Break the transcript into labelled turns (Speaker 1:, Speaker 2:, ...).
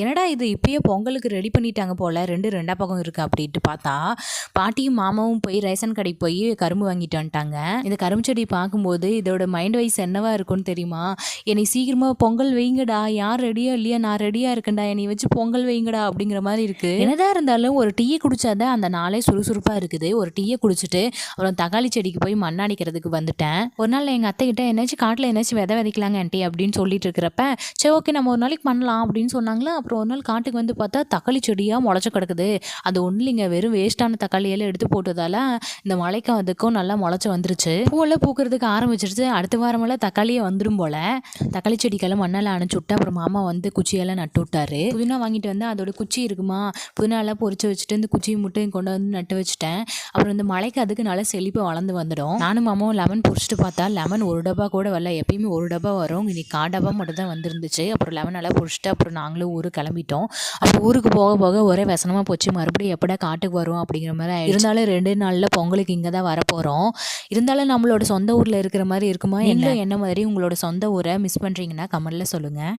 Speaker 1: என்னடா இது? இப்பயே பொங்கலுக்கு ரெடி பண்ணிட்டாங்க போல. ரெண்டு ரெண்டா பக்கம் இருக்கு அப்படின்ட்டு பார்த்தா பாட்டியும் மாமாவும் போய் ரேஷன் கடைக்கு போய் கரும்பு வாங்கிட்டு வந்துட்டாங்க. இந்த கரும்பு செடி பார்க்கும்போது இதோட மைண்ட் வைஸ் என்னவா இருக்கும்னு தெரியுமா? என்னை சீக்கிரமா பொங்கல் வைங்கடா. யார் ரெடியா இல்லையா? நான் ரெடியா இருக்கேன்டா. என்னை வச்சு பொங்கல் வைங்கடா அப்படிங்கிற மாதிரி இருக்கு. என்னதான் இருந்தாலும் ஒரு டீயை குடிச்சாதான் அந்த நாளே சுறுசுறுப்பா இருக்குது. ஒரு டீயை குடிச்சிட்டு அப்புறம் தக்காளி செடிக்கு போய் மண்ணாடிக்கிறதுக்கு வந்துட்டேன். ஒரு நாள் எங்கள் அத்தை கிட்ட காட்டில் என்னாச்சும் விதை விதைக்கலாங்க ஆண்டி அப்படின்னு சொல்லிட்டு இருக்கிறப்ப சரி ஓகே நம்ம ஒரு நாளைக்கு பண்ணலாம். அப்படின்னு சொன்னாங்களா? அப்புறம் ஒரு நாள் காட்டுக்கு வந்து பார்த்தா தக்காளி செடியாக முளைச்சி கிடக்குது. அது ஒன்றும் இல்லைங்க வெறும் வேஸ்ட்டான தக்காளியெல்லாம் எடுத்து போட்டதால இந்த மழைக்கும் அதுக்கும் நல்லா முளைச்சி வந்துருச்சு. பூவெல்லாம் பூக்கிறதுக்கு ஆரம்பிச்சிருச்சு. அடுத்த வாரமெல்லாம் தக்காளியே வந்துடும் போல. தக்காளி செடிக்கெல்லாம் மண்ணெல்லாம் அணைச்சி விட்டு அப்புறம் மாமா வந்து குச்சியெல்லாம் நட்டு விட்டாரு. புதினா வாங்கிட்டு வந்து அதோட குச்சி இருக்குமா? புதினாலாம் பொறிச்சு வச்சுட்டு இந்த குச்சியை மட்டும் கொண்டு வந்து நட்டு வச்சுட்டேன். அப்புறம் இந்த மழைக்கு அதுக்கு நல்லா செழிப்பாக வளர்ந்து வந்துடும். நானும் மாமாவும் லெமன் பொறிச்சிட்டு பார்த்தா லெமன் ஒரு டப்பா கூட வரல. எப்பயுமே ஒரு டப்பா வரும். இன்னைக்கு கா டப்பா மட்டும் தான் வந்துருந்துச்சு. அப்புறம் லெமன் எல்லாம் பொறிச்சிட்டு அப்புறம் நாங்களும் ஊருக்கு கிளம்பிட்டோம். அப்புறம் ஊருக்கு போக போக ஒரே விஷனமாக போச்சு மறுபடியும் எப்படா காட்டுக்கு வரும்? அப்படிங்கிற மாதிரி. இருந்தாலும் ரெண்டு நாளில் பொங்கலுக்கு இங்கே தான் வரப்போகிறோம் இருந்தாலும் நம்மளோட சொந்த ஊரில் இருக்கிற மாதிரி இருக்குமா இல்லை. என்ன? மாதிரி உங்களோட சொந்த ஊரை மிஸ் பண்ணுறீங்கன்னா கமெண்ட்டில் சொல்லுங்கள்